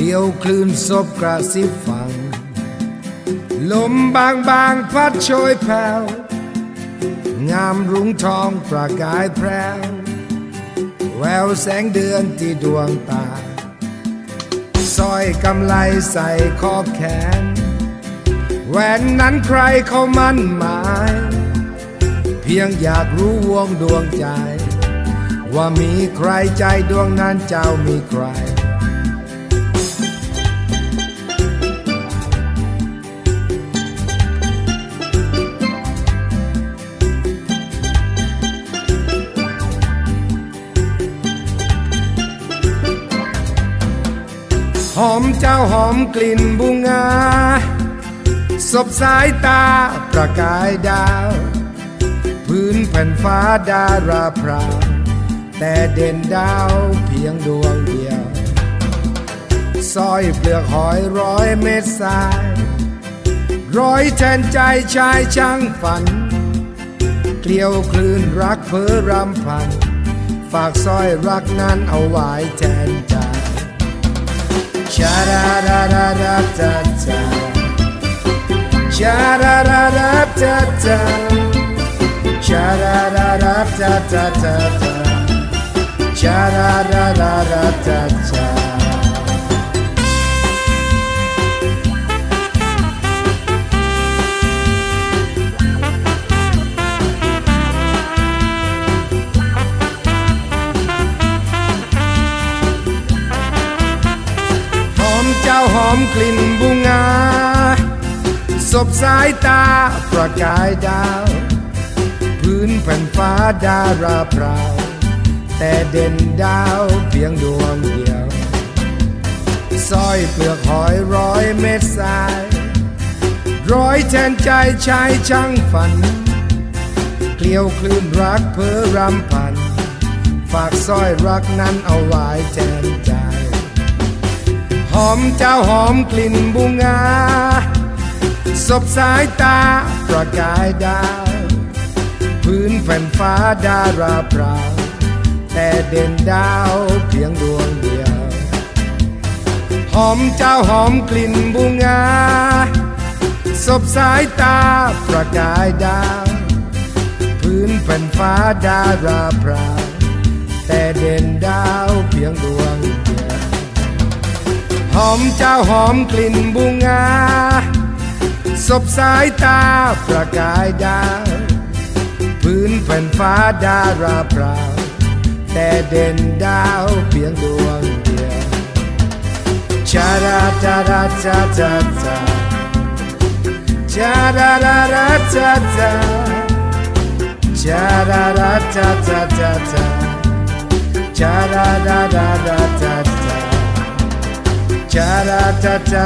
ลียวคลื่นซบกระซิบฟัง ลมบางบางๆพัดโชยแผ่ว งามรุ้งทองประกายแพรวแววแสงเดือนที่ดวงตาสร้อยกำไลใส่ขอบแขน แหวนนั้นใครเขามั่นหมาย เพียงอยากรู้วงดวงใจ ว่ามีใครใจดวงนั้นเจ้ามีใคร หอมเจ้าหอมกลิ่นบุงาสบสายตาประกายดาว พื้นแผ่นฟ้าดาราพราวแต่เด่นดาวเพียงดวงเดียวสร้อยเปลือกหอยร้อยเม็ดทราย ร้อยแทนใจชายช่างฝัน เกลียวคลื่นรักเพ้อรำพัน ฝากสร้อยรักนั้นเอาไว้แทนใจ ชาดา มกลิ่นบุงาสบสายตาประกายดาว พื้นแผ่นฟ้าดาราพราว แต่เด่นดาวเพียงดวงเดียวสร้อยเปลือกหอยร้อยเม็ดทราย ร้อยแทนใจชายช่างฝัน เกลียวคลื่นรักเพ้อรำพัน ฝากสร้อยรักนั้นเอาไว้แทนใจ หอมเจ้าหอมกลิ่นบุงาสบสายตาประกายดาว พื้นแผ่นฟ้าดาราพราแต่เด่นดาวเพียงดวงเดียว หอมเจ้าหอมกลิ่นบุงาสบสายตาประกายดาว พื้นแผ่นฟ้าดาราพราแต่เด่นดาวเพียงดวงเดียว หอมเจ้าหอมกลิ่นบุงาสบสายตาประกายดาวพื้นแผ่นฟ้าดาราพราแต่เด่นดาวเพียงดวงเดียวชาดาดาดาจาจาจาชาดาดาดาจาจาชาดาดาจาจาจาจาชาดาดาดาดาจาจา cha da da da